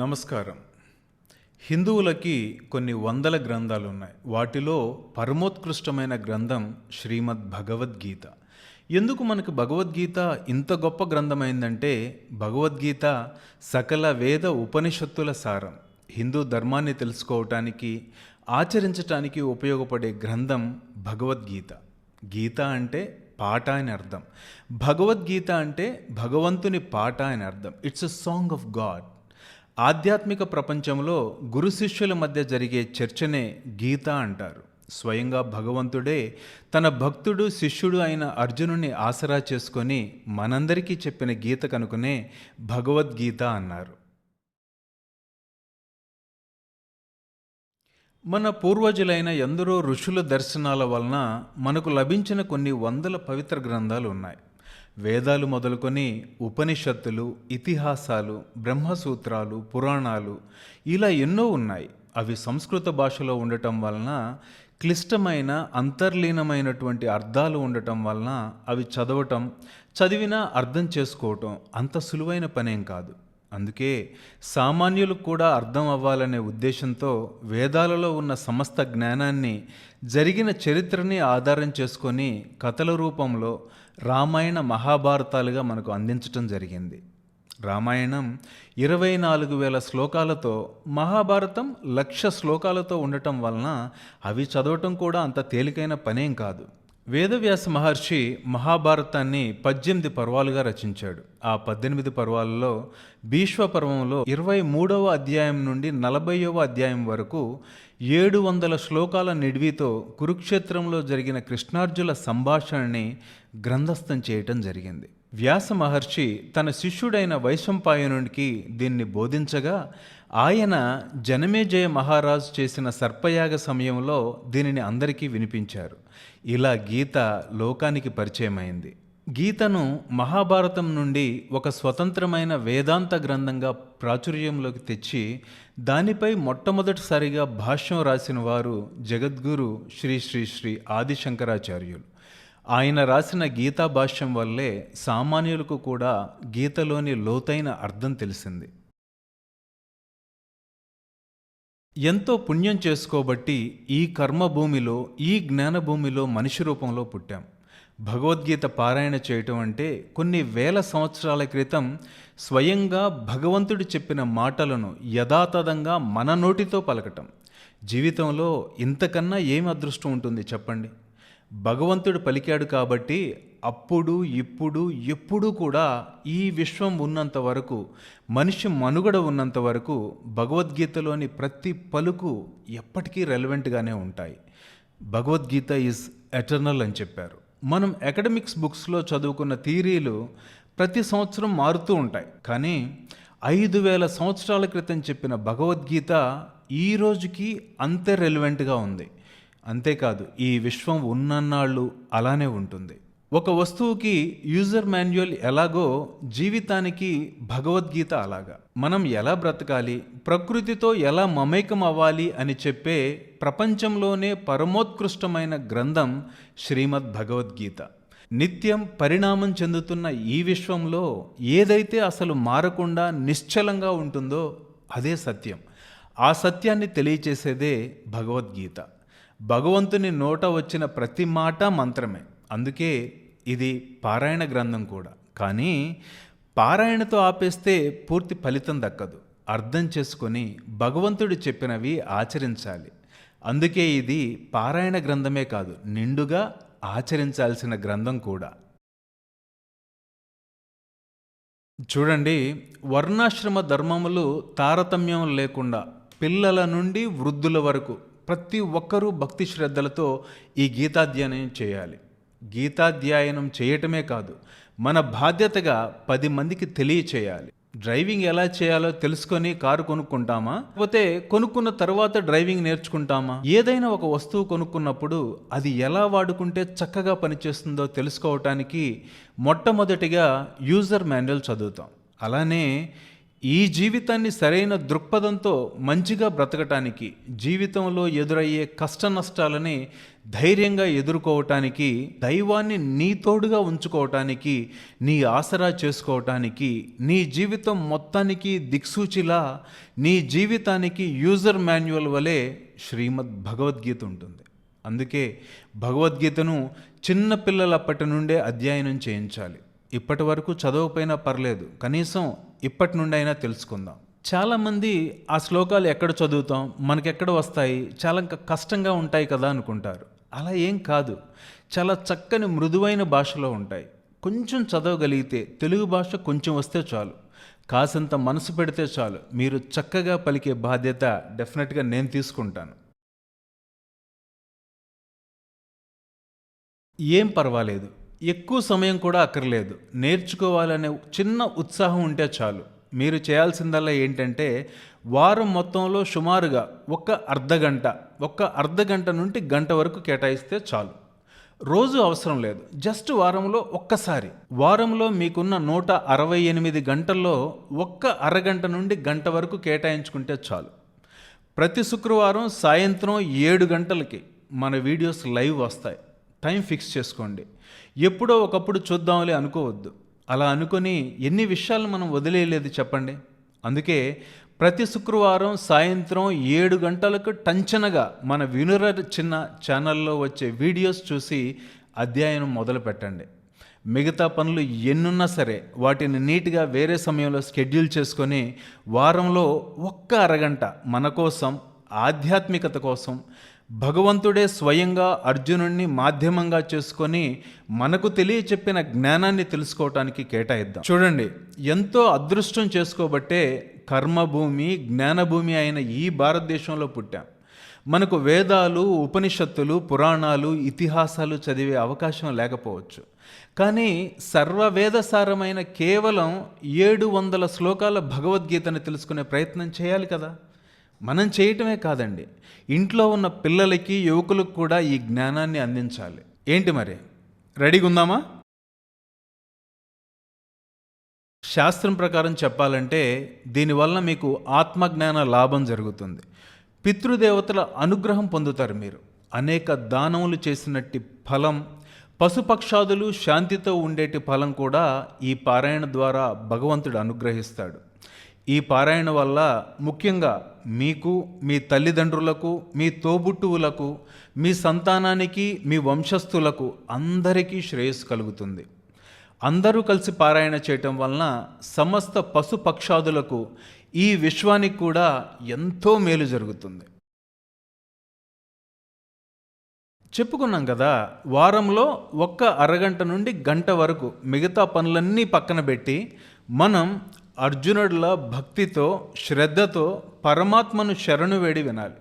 నమస్కారం. హిందువులకి కొన్ని వందల గ్రంథాలు ఉన్నాయి వాటిలో పరమోత్కృష్టమైన గ్రంథం శ్రీమద్ భగవద్గీత. ఎందుకు మనకు భగవద్గీత ఇంత గొప్ప గ్రంథమైందంటే భగవద్గీత సకల వేద ఉపనిషత్తుల సారం. హిందూ ధర్మాన్ని తెలుసుకోవటానికి ఆచరించటానికి ఉపయోగపడే గ్రంథం భగవద్గీత. గీత అంటే పాట అని అర్థం. భగవద్గీత అంటే భగవంతుని పాట అని అర్థం. It's a song of God. ఆధ్యాత్మిక ప్రపంచంలో గురు శిష్యుల మధ్య జరిగే చర్చనే గీత అంటారు. స్వయంగా భగవంతుడే తన భక్తుడు శిష్యుడు అయిన అర్జునుని ఆసరా చేసుకొని మనందరికీ చెప్పిన గీత కనుకనే భగవద్గీత అన్నారు. మన పూర్వజులైన ఎందరో ఋషుల దర్శనాల వలన మనకు లభించిన కొన్ని వందల పవిత్ర గ్రంథాలు ఉన్నాయి. వేదాలు మొదలుకొని ఉపనిషత్తులు ఇతిహాసాలు బ్రహ్మసూత్రాలు పురాణాలు ఇలా ఎన్నో ఉన్నాయి. అవి సంస్కృత భాషలో ఉండటం వలన క్లిష్టమైన అంతర్లీనమైనటువంటి అర్థాలు ఉండటం వలన అవి చదవటం చదివినా అర్థం చేసుకోవటం అంత సులువైన పనేం కాదు. అందుకే సామాన్యులకు కూడా అర్థం అవ్వాలనే ఉద్దేశంతో వేదాలలో ఉన్న సమస్త జ్ఞానాన్ని జరిగిన చరిత్రని ఆధారం చేసుకొని కథల రూపంలో రామాయణ మహాభారతాలుగా మనకు అందించటం జరిగింది. రామాయణం ఇరవై నాలుగు వేల శ్లోకాలతో మహాభారతం లక్ష శ్లోకాలతో ఉండటం వలన అవి చదవటం కూడా అంత తేలికైన పనేం కాదు. వేదవ్యాస మహర్షి మహాభారతాన్ని పద్దెనిమిది పర్వాలుగా రచించాడు. ఆ పద్దెనిమిది పర్వాలలో భీష్మ పర్వంలో ఇరవై మూడవ అధ్యాయం నుండి నలభైవ అధ్యాయం వరకు ఏడు వందల శ్లోకాల నిడివితో కురుక్షేత్రంలో జరిగిన కృష్ణార్జుల సంభాషణని గ్రంథస్థం చేయటం జరిగింది. వ్యాస మహర్షి తన శిష్యుడైన వైశంపాయనుడికి దీన్ని బోధించగా ఆయన జనమేజయ మహారాజు చేసిన సర్పయాగ సమయంలో దీనిని అందరికీ వినిపించారు. ఇలా గీత లోకానికి పరిచయమైంది. గీతను మహాభారతం నుండి ఒక స్వతంత్రమైన వేదాంత గ్రంథంగా ప్రాచుర్యంలోకి తెచ్చి దానిపై మొట్టమొదటిసారిగా భాష్యం రాసిన వారు జగద్గురు శ్రీ శ్రీ శ్రీ ఆదిశంకరాచార్యులు. ఆయన రాసిన గీతా భాష్యం వల్లే సామాన్యులకు కూడా గీతలోని లోతైన అర్థం తెలిసింది. ఎంతో పుణ్యం చేసుకోబట్టి ఈ కర్మభూమిలో ఈ జ్ఞానభూమిలో మనిషి రూపంలో పుట్టాం. భగవద్గీత పారాయణ చేయటం అంటే కొన్ని వేల సంవత్సరాల క్రితం స్వయంగా భగవంతుడు చెప్పిన మాటలను యథాతథంగా మన నోటితో పలకటం. జీవితంలో ఇంతకన్నా ఏం అదృష్టం ఉంటుంది చెప్పండి? భగవంతుడు పలికాడు కాబట్టి అప్పుడు ఇప్పుడు ఎప్పుడూ కూడా ఈ విశ్వం ఉన్నంత వరకు మనిషి మనుగడ ఉన్నంత వరకు భగవద్గీతలోని ప్రతి పలుకు ఎప్పటికీ రెలవెంట్గానే ఉంటాయి. భగవద్గీత ఈజ్ ఎటర్నల్ అని చెప్పారు. మనం అకాడమిక్స్ బుక్స్లో చదువుకున్న థీరీలు ప్రతి సంవత్సరం మారుతూ ఉంటాయి. కానీ ఐదు వేల సంవత్సరాల క్రితం చెప్పిన భగవద్గీత ఈ రోజుకి అంతే రెలివెంట్గా ఉంది. అంతేకాదు ఈ విశ్వం ఉన్నన్నాళ్ళు అలానే ఉంటుంది. ఒక వస్తువుకి యూజర్ మాన్యువల్ ఎలాగో జీవితానికి భగవద్గీత అలాగా. మనం ఎలా బ్రతకాలి ప్రకృతితో ఎలా మమేకం అవ్వాలి అని చెప్పే ప్రపంచంలోనే పరమోత్కృష్టమైన గ్రంథం శ్రీమద్ భగవద్గీత. నిత్యం పరిణామం చెందుతున్న ఈ విశ్వంలో ఏదైతే అసలు మారకుండా నిశ్చలంగా ఉంటుందో అదే సత్యం. ఆ సత్యాన్ని తెలియచేసేదే భగవద్గీత. భగవంతుని నోట వచ్చిన ప్రతి మాట మంత్రమే. అందుకే ఇది పారాయణ గ్రంథం కూడా. కానీ పారాయణతో ఆపేస్తే పూర్తి ఫలితం దక్కదు. అర్థం చేసుకొని భగవంతుడు చెప్పినవి ఆచరించాలి. అందుకే ఇది పారాయణ గ్రంథమే కాదు నిండుగా ఆచరించాల్సిన గ్రంథం కూడా. చూడండి వర్ణాశ్రమ ధర్మములు తారతమ్యం లేకుండా పిల్లల నుండి వృద్ధుల వరకు ప్రతి ఒక్కరూ భక్తి శ్రద్ధలతో ఈ గీతాధ్యయనం చేయాలి. గీతాధ్యయనం చేయటమే కాదు మన బాధ్యతగా పది మందికి తెలియచేయాలి. డ్రైవింగ్ ఎలా చేయాలో తెలుసుకొని కారు కొనుక్కుంటామా? లేకపోతే కొనుక్కున్న తర్వాత డ్రైవింగ్ నేర్చుకుంటామా? ఏదైనా ఒక వస్తువు కొనుక్కున్నప్పుడు అది ఎలా వాడుకుంటే చక్కగా పనిచేస్తుందో తెలుసుకోవటానికి మొట్టమొదటిగా యూజర్ మాన్యువల్ చదువుతాం. అలానే ఈ జీవితాన్ని సరైన దృక్పథంతో మంచిగా బ్రతకటానికి జీవితంలో ఎదురయ్యే కష్ట నష్టాలని ధైర్యంగా ఎదుర్కోవటానికి దైవాన్ని నీ తోడుగా ఉంచుకోవటానికి నీ ఆసరా చేసుకోవటానికి నీ జీవితం మొత్తానికి దిక్సూచిలా నీ జీవితానికి యూజర్ మాన్యువల్ వలె శ్రీమద్ భగవద్గీత ఉంటుంది. అందుకే భగవద్గీతను చిన్న పిల్లలప్పటి నుండే అధ్యయనం చేయించాలి. ఇప్పటి వరకు చదవకపోయినా పర్లేదు. కనీసం ఇప్పటి నుండి అయినా తెలుసుకుందాం. చాలామంది ఆ శ్లోకాలు ఎక్కడ చదువుతాం మనకెక్కడ వస్తాయి చాలా ఇంకా కష్టంగా ఉంటాయి కదా అనుకుంటారు. అలా ఏం కాదు. చాలా చక్కని మృదువైన భాషలో ఉంటాయి. కొంచెం చదవగలిగితే తెలుగు భాష కొంచెం వస్తే చాలు. కాసంత మనసు పెడితే చాలు. మీరు చక్కగా పలికే బాధ్యత డెఫినెట్గా నేను తీసుకుంటాను. ఏం పర్వాలేదు. ఎక్కువ సమయం కూడా అక్కర్లేదు. నేర్చుకోవాలనే చిన్న ఉత్సాహం ఉంటే చాలు. మీరు చేయాల్సిందల్లా ఏంటంటే వారం మొత్తంలో సుమారుగా ఒక అర్ధ గంట ఒక్క అర్ధ గంట నుండి గంట వరకు కేటాయిస్తే చాలు. రోజు అవసరం లేదు. జస్ట్ వారంలో ఒక్కసారి. వారంలో మీకున్న నూట అరవై ఎనిమిది గంటల్లో ఒక్క అరగంట నుండి గంట వరకు కేటాయించుకుంటే చాలు. ప్రతి శుక్రవారం సాయంత్రం ఏడు గంటలకి మన వీడియోస్ లైవ్ వస్తాయి. టైం ఫిక్స్ చేసుకోండి. ఎప్పుడో ఒకప్పుడు చూద్దాంలే అనుకోవద్దు. అలా అనుకొని ఎన్ని విషయాలు మనం వదిలేయలేదు చెప్పండి? అందుకే ప్రతి శుక్రవారం సాయంత్రం ఏడు గంటలకు టంచనగా మన వినుర చిన్న ఛానల్లో వచ్చే వీడియోస్ చూసి అధ్యయనం మొదలు పెట్టండి. మిగతా పనులు ఎన్నున్నా సరే వాటిని నీట్గా వేరే సమయంలో షెడ్యూల్ చేసుకొని వారంలో ఒక్క అరగంట మన కోసం ఆధ్యాత్మికత కోసం భగవంతుడే స్వయంగా అర్జునుణ్ణి మాధ్యమంగా చేసుకొని మనకు తెలియచెప్పిన జ్ఞానాన్ని తెలుసుకోవటానికి కేటాయిద్దాం. చూడండి ఎంతో అదృష్టం చేసుకోబట్టే కర్మభూమి జ్ఞానభూమి అయిన ఈ భారతదేశంలో పుట్టాం. మనకు వేదాలు ఉపనిషత్తులు పురాణాలు ఇతిహాసాలు చదివే అవకాశం లేకపోవచ్చు. కానీ సర్వవేదసారమైన కేవలం ఏడు వందల శ్లోకాల భగవద్గీతను తెలుసుకునే ప్రయత్నం చేయాలి కదా? మనం చేయటమే కాదండి. ఇంట్లో ఉన్న పిల్లలకి యువకులకు కూడా ఈ జ్ఞానాన్ని అందించాలి. ఏంటి మరి? రెడీగా ఉందామా? శాస్త్రం ప్రకారం చెప్పాలంటే దీనివల్ల మీకు ఆత్మజ్ఞాన లాభం జరుగుతుంది. పితృదేవతల అనుగ్రహం పొందుతారు మీరు. అనేక దానములు చేసినట్టి ఫలం పశుపక్షాదులు శాంతితో ఉండేటి ఫలం కూడా ఈ పారాయణ ద్వారా భగవంతుడు అనుగ్రహిస్తాడు. ఈ పారాయణ వల్ల ముఖ్యంగా మీకు మీ తల్లిదండ్రులకు మీ తోబుట్టువులకు మీ సంతానానికి మీ వంశస్థులకు అందరికీ శ్రేయస్సు కలుగుతుంది. అందరూ కలిసి పారాయణ చేయటం వలన సమస్త పశుపక్షాదులకు ఈ విశ్వానికి కూడా ఎంతో మేలు జరుగుతుంది. చెప్పుకున్నాం కదా వారంలో ఒక్క అరగంట నుండి గంట వరకు మిగతా పనులన్నీ పక్కన పెట్టి మనం అర్జునుడిలా భక్తితో శ్రద్ధతో పరమాత్మను శరణు వేడి వినాలి.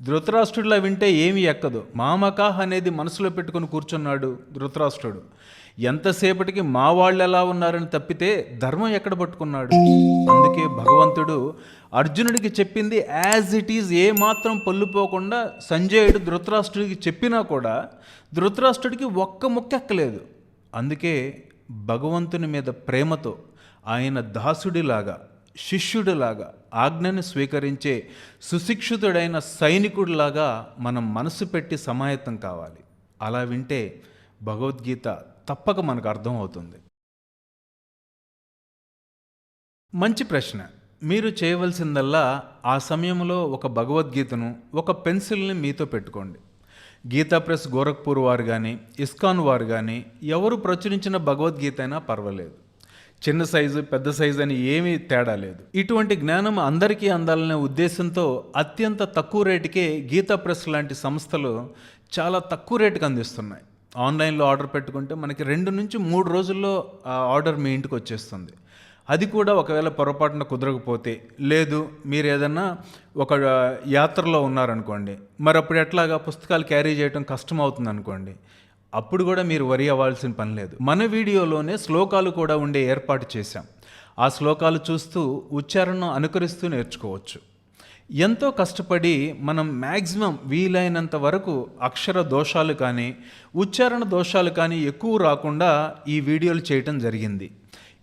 ధృతరాష్ట్రుడిలా వింటే ఏమీ ఎక్కదు. మామకాహ్ అనేది మనసులో పెట్టుకుని కూర్చున్నాడు ధృతరాష్ట్రుడు. ఎంతసేపటికి మా వాళ్ళు ఎలా ఉన్నారని తప్పితే ధర్మం ఎక్కడ పట్టుకున్నాడు? అందుకే భగవంతుడు అర్జునుడికి చెప్పింది యాజ్ ఇట్ ఈజ్ ఏ మాత్రం పొల్లుపోకుండా సంజయుడు ధృతరాష్ట్రుడికి చెప్పినా కూడా ధృతరాష్ట్రుడికి ఒక్క ముక్కెక్కలేదు అందుకే భగవంతుని మీద ప్రేమతో ఆయన దాసుడిలాగా శిష్యుడిలాగా ఆజ్ఞను స్వీకరించే సుశిక్షితుడైన సైనికుడిలాగా మనం మనసు పెట్టి సమాయత్తం కావాలి. అలా వింటే భగవద్గీత తప్పక మనకు అర్థమవుతుంది. మంచి ప్రశ్న. మీరు చేయవలసిందల్లా ఆ సమయంలో ఒక భగవద్గీతను ఒక పెన్సిల్ని మీతో పెట్టుకోండి. గీతా ప్రెస్ గోరఖ్పూర్ వారు కానీ ఇస్కాన్ వారు కానీ ఎవరు ప్రచురించిన భగవద్గీత అయినా పర్వాలేదు. చిన్న సైజు పెద్ద సైజు అని ఏమీ తేడా లేదు. ఇటువంటి జ్ఞానం అందరికీ అందాలనే ఉద్దేశంతో అత్యంత తక్కువ రేటుకే గీతా ప్రెస్ లాంటి సంస్థలు చాలా తక్కువ రేటుకి అందిస్తున్నాయి. ఆన్లైన్లో ఆర్డర్ పెట్టుకుంటే మనకి రెండు నుంచి మూడు రోజుల్లో ఆర్డర్ మీ ఇంటికి వచ్చేస్తుంది. అది కూడా ఒకవేళ పొరపాటున కుదరకపోతే. లేదు మీరు ఏదన్నా ఒక యాత్రలో ఉన్నారనుకోండి మరి అప్పుడు ఎట్లాగా పుస్తకాలు క్యారీ చేయడం కష్టం అవుతుంది అనుకోండి అప్పుడు కూడా మీరు వరి అవ్వాల్సిన పని లేదు. మన వీడియోలోనే శ్లోకాలు కూడా ఉండే ఏర్పాటు చేశాం. ఆ శ్లోకాలు చూస్తూ ఉచ్చారణను అనుకరిస్తూ నేర్చుకోవచ్చు. ఎంతో కష్టపడి మనం మ్యాక్సిమం వీలైనంత వరకు అక్షర దోషాలు కానీ ఉచ్చారణ దోషాలు కానీ ఎక్కువ రాకుండా ఈ వీడియోలు చేయటం జరిగింది.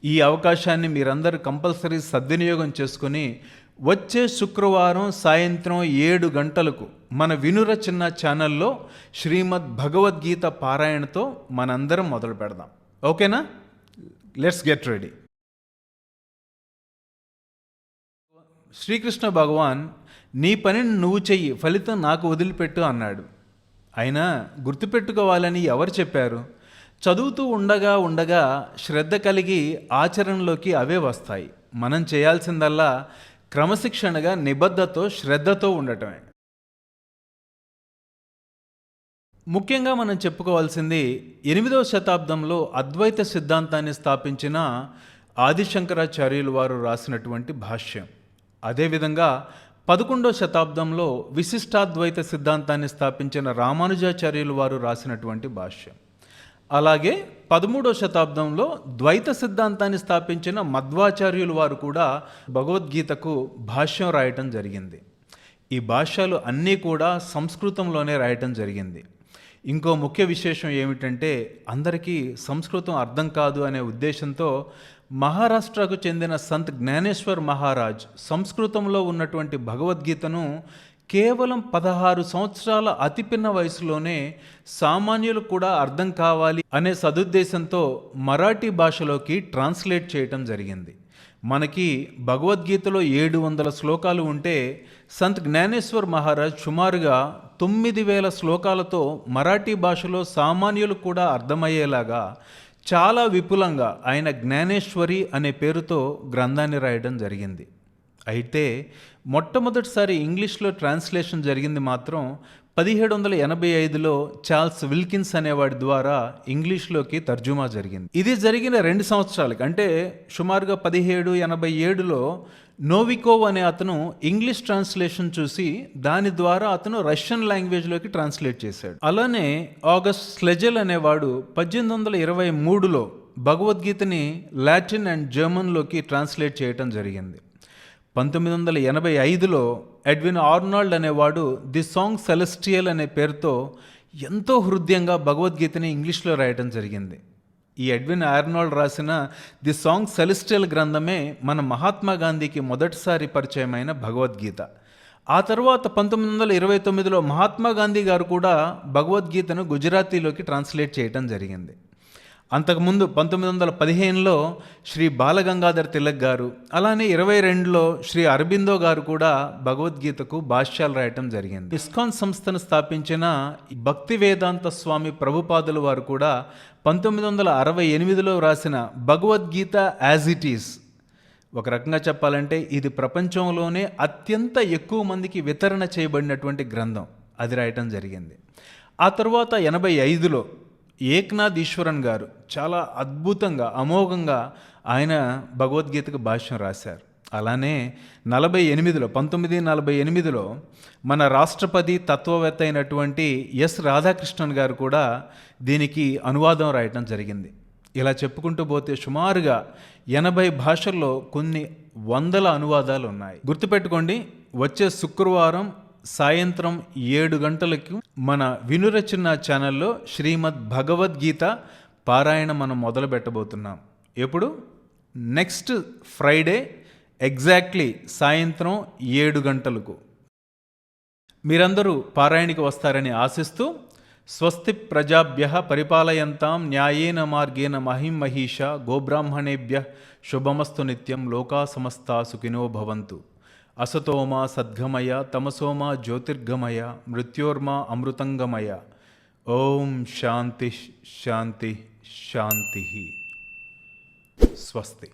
ఈ అవకాశాన్ని మీరందరూ కంపల్సరీ సద్వినియోగం చేసుకొని వచ్చే శుక్రవారం సాయంత్రం ఏడు గంటలకు మన వినుర చిన్న ఛానల్లో శ్రీమద్ భగవద్గీత పారాయణతో మనందరం మొదలు పెడదాం. ఓకేనా? Let's get ready Shrikrishna Bhagwan నీ పనిని నువ్వు చెయ్యి ఫలితం నాకు వదిలిపెట్టు అన్నాడు. అయినా గుర్తుపెట్టుకోవాలని ఎవరు చెప్పారు? చదువుతూ ఉండగా ఉండగా శ్రద్ధ కలిగి ఆచరణలోకి అవే వస్తాయి. మనం చేయాల్సిందల్లా క్రమశిక్షణగా నిబద్ధతో శ్రద్ధతో ఉండటమే. ముఖ్యంగా మనం చెప్పుకోవాల్సింది ఎనిమిదవ శతాబ్దంలో అద్వైత సిద్ధాంతాన్ని స్థాపించిన ఆదిశంకరాచార్యులు వారు రాసినటువంటి భాష్యం. అదేవిధంగా పదకొండవ శతాబ్దంలో విశిష్టాద్వైత సిద్ధాంతాన్ని స్థాపించిన రామానుజాచార్యులు వారు రాసినటువంటి భాష్యం. అలాగే పదమూడో శతాబ్దంలో ద్వైత సిద్ధాంతాన్ని స్థాపించిన మధ్వాచార్యులు వారు కూడా భగవద్గీతకు భాష్యం రాయటం జరిగింది. ఈ భాష్యాలు అన్నీ కూడా సంస్కృతంలోనే రాయటం జరిగింది. ఇంకో ముఖ్య విశేషం ఏమిటంటే అందరికీ సంస్కృతం అర్థం కాదు అనే ఉద్దేశంతో మహారాష్ట్రకు చెందిన సంత్ జ్ఞానేశ్వర్ మహారాజ్ సంస్కృతంలో ఉన్నటువంటి భగవద్గీతను కేవలం పదహారు సంవత్సరాల అతిపిన్న వయసులోనే సామాన్యులు కూడా అర్థం కావాలి అనే సదుద్దేశంతో మరాఠీ భాషలోకి ట్రాన్స్లేట్ చేయటం జరిగింది. మనకి భగవద్గీతలో ఏడు వందల శ్లోకాలు ఉంటే సంత్ జ్ఞానేశ్వర్ మహారాజ్ సుమారుగా తొమ్మిది వేల శ్లోకాలతో మరాఠీ భాషలో సామాన్యులు కూడా అర్థమయ్యేలాగా చాలా విపులంగా ఆయన జ్ఞానేశ్వరి అనే పేరుతో గ్రంథాన్ని రాయడం జరిగింది. అయితే మొట్టమొదటిసారి ఇంగ్లీష్లో ట్రాన్స్లేషన్ జరిగింది మాత్రం పదిహేడు వందల ఎనభై ఐదులో చార్ల్స్ విల్కిన్స్ అనేవాడి ద్వారా ఇంగ్లీష్లోకి తర్జుమా జరిగింది. ఇది జరిగిన రెండు సంవత్సరాలకి అంటే సుమారుగా పదిహేడు ఎనభై ఏడులో నోవికోవ్ అనే అతను ఇంగ్లీష్ ట్రాన్స్లేషన్ చూసి దాని ద్వారా అతను రష్యన్ లాంగ్వేజ్లోకి ట్రాన్స్లేట్ చేశాడు. అలానే ఆగస్ట్ స్లెజెల్ అనేవాడు పద్దెనిమిది వందల ఇరవై మూడులో భగవద్గీతని లాటిన్ అండ్ జర్మన్లోకి ట్రాన్స్లేట్ చేయటం జరిగింది. పంతొమ్మిది వందల ఎనభై ఐదులో ఎడ్విన్ ఆర్నాల్డ్ అనేవాడు ది సాంగ్ సెలెస్టియల్ అనే పేరుతో ఎంతో హృదయంగా భగవద్గీతని ఇంగ్లీష్లో రాయటం జరిగింది. ఈ ఎడ్విన్ ఆర్నాల్డ్ రాసిన ది సాంగ్ సెలెస్టియల్ గ్రంథమే మన మహాత్మా గాంధీకి మొదటిసారి పరిచయమైన భగవద్గీత. ఆ తర్వాత పంతొమ్మిది వందల ఇరవై తొమ్మిదిలో మహాత్మా గాంధీ గారు కూడా భగవద్గీతను గుజరాతీలోకి ట్రాన్స్లేట్ చేయటం జరిగింది. అంతకుముందు పంతొమ్మిది వందల పదిహేనులో శ్రీ బాలగంగాధర్ తిలక్ గారు అలానే ఇరవై రెండులో శ్రీ అరబిందో గారు కూడా భగవద్గీతకు భాష్యాలు రాయటం జరిగింది. ఇస్కాన్ సంస్థను స్థాపించిన భక్తి వేదాంత స్వామి ప్రభుపాదుల వారు కూడా పంతొమ్మిది వందల అరవై ఎనిమిదిలో రాసిన భగవద్గీత యాజ్ ఇట్ ఈస్. ఒక రకంగా చెప్పాలంటే ఇది ప్రపంచంలోనే అత్యంత ఎక్కువ మందికి వితరణ చేయబడినటువంటి గ్రంథం. అది రాయటం జరిగింది. ఆ తర్వాత ఎనభై ఐదులో ఏక్నాథ్ ఈశ్వరన్ గారు చాలా అద్భుతంగా అమోఘంగా ఆయన భగవద్గీతకు భాష్యం రాశారు. అలానే నలభై ఎనిమిదిలో పంతొమ్మిది నలభై ఎనిమిదిలో మన రాష్ట్రపతి తత్వవేత్త అయినటువంటి ఎస్ రాధాకృష్ణన్ గారు కూడా దీనికి అనువాదం రాయటం జరిగింది. ఇలా చెప్పుకుంటూ పోతే సుమారుగా ఎనభై భాషల్లో కొన్ని వందల అనువాదాలు ఉన్నాయి. గుర్తుపెట్టుకోండి వచ్చే శుక్రవారం సాయంత్రం ఏడు గంటలకు మన వినురచన ఛానల్లో శ్రీమద్ భగవద్గీత పారాయణ మనం మొదలు పెట్టబోతున్నాం. ఎప్పుడు? నెక్స్ట్ ఫ్రైడే ఎగ్జాక్ట్లీ సాయంత్రం ఏడు గంటలకు. మీరందరూ పారాయణకి వస్తారని ఆశిస్తూ స్వస్తి ప్రజాభ్య పరిపాలయంతాం న్యాయేన మార్గేణ మహిం మహిష గోబ్రాహ్మణేభ్య శుభమస్తు నిత్యం లోకా సమస్తా సుఖినో భవంతు. असतोम सद्गमय तमसोम ज्योतिर्गमय मृत्योर्मा अमृतंगमय। ओम शांति शांति शांति स्वस्ति।